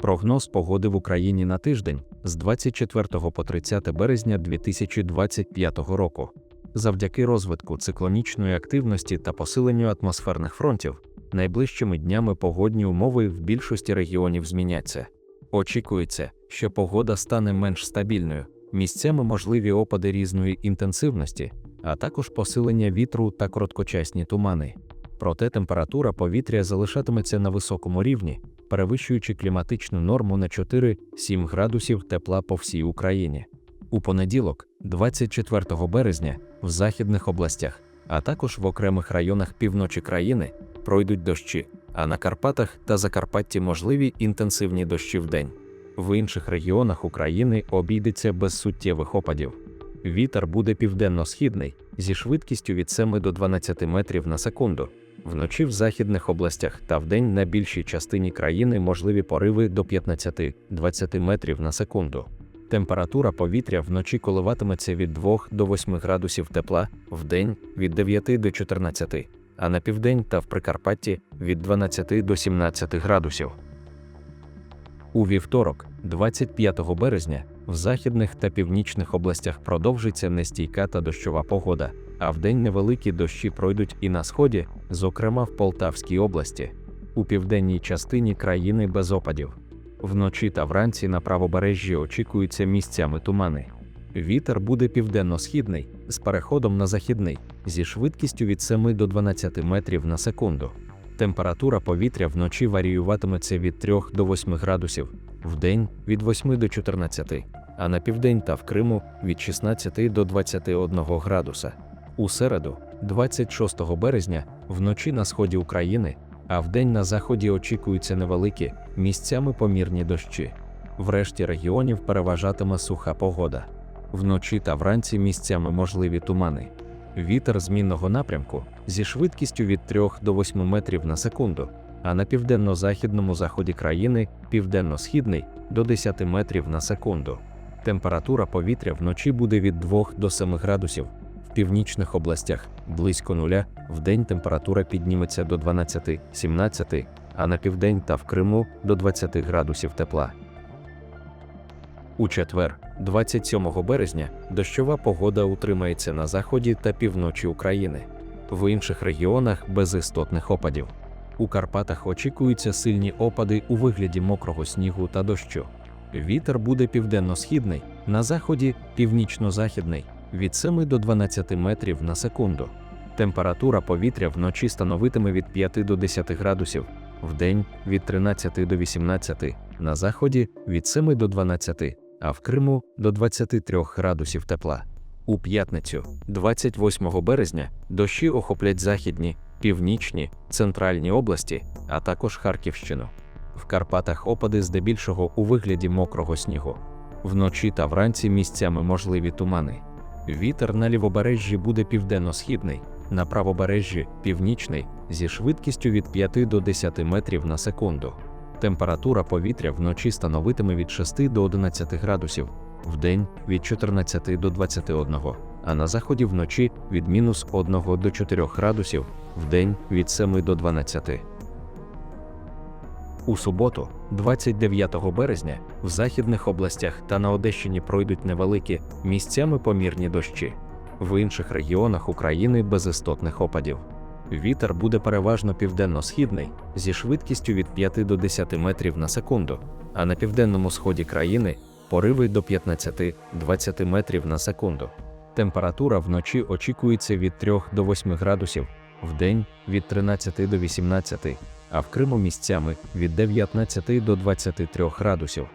Прогноз погоди в Україні на тиждень з 24 по 30 березня 2025 року. Завдяки розвитку циклонічної активності та посиленню атмосферних фронтів, найближчими днями погодні умови в більшості регіонів зміняться. Очікується, що погода стане менш стабільною, місцями можливі опади різної інтенсивності, а також посилення вітру та короткочасні тумани. Проте температура повітря залишатиметься на високому рівні, перевищуючи кліматичну норму на 4-7 градусів тепла по всій Україні. У понеділок, 24 березня, в західних областях, а також в окремих районах півночі країни пройдуть дощі, а на Карпатах та Закарпатті можливі інтенсивні дощі вдень. В інших регіонах України обійдеться без суттєвих опадів. Вітер буде південно-східний зі швидкістю від 7 до 12 метрів на секунду. Вночі в західних областях та вдень на більшій частині країни можливі пориви до 15-20 метрів на секунду. Температура повітря вночі коливатиметься від 2 до 8 градусів тепла, вдень від 9 до 14, а на південь та в Прикарпатті від 12 до 17 градусів. У вівторок, 25 березня, в західних та північних областях продовжиться нестійка та дощова погода, а вдень невеликі дощі пройдуть і на сході, зокрема в Полтавській області, у південній частині країни без опадів. Вночі та вранці на правобережжі очікуються місцями тумани. Вітер буде південно-східний з переходом на західний зі швидкістю від 7 до 12 метрів на секунду. Температура повітря вночі варіюватиметься від 3 до 8 градусів, вдень від 8 до 14, а на південь та в Криму від 16 до 21 градуса. У середу, 26 березня, вночі на сході України, а вдень на заході очікуються невеликі, місцями помірні дощі. Врешті регіонів переважатиме суха погода. Вночі та вранці місцями можливі тумани. Вітер змінного напрямку зі швидкістю від 3 до 8 метрів на секунду, а на південно-західному заході країни південно-східний до 10 метрів на секунду. Температура повітря вночі буде від 2 до 7 градусів. Північних областях близько нуля, вдень температура підніметься до 12-17, а на південь та в Криму до 20 градусів тепла. У четвер, 27 березня, дощова погода утримається на заході та півночі України. В інших регіонах без істотних опадів. У Карпатах очікуються сильні опади у вигляді мокрого снігу та дощу. Вітер буде південно-східний, на заході північно-західний від 7 до 12 метрів на секунду. Температура повітря вночі становитиме від 5 до 10 градусів, вдень від 13 до 18, на заході від 7 до 12, а в Криму до 23 градусів тепла. У п'ятницю, 28 березня, дощі охоплять західні, північні, центральні області, а також Харківщину. В Карпатах опади здебільшого у вигляді мокрого снігу. Вночі та вранці місцями можливі тумани. Вітер на лівобережжі буде південно-східний, на правобережжі північний зі швидкістю від 5 до 10 метрів на секунду. Температура повітря вночі становитиме від 6 до 11 градусів, вдень від 14 до 21, а на заході вночі від мінус 1 до 4 градусів, вдень від 7 до 12. У суботу, 29 березня, в західних областях та на Одещині пройдуть невеликі, місцями помірні дощі. В інших регіонах України без істотних опадів. Вітер буде переважно південно-східний зі швидкістю від 5 до 10 метрів на секунду, а на південному сході країни пориви до 15-20 метрів на секунду. Температура вночі очікується від 3 до 8 градусів, вдень від 13 до 18, а в Криму місцями від 19 до 23 градусів.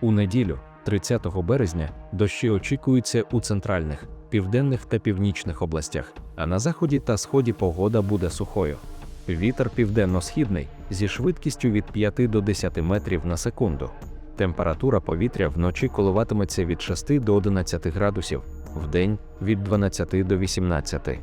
У неділю, 30 березня, дощі очікуються у центральних, південних та північних областях, а на заході та сході погода буде сухою. Вітер південно-східний зі швидкістю від 5 до 10 метрів на секунду. Температура повітря вночі коливатиметься від 6 до 11 градусів, вдень від 12 до 18.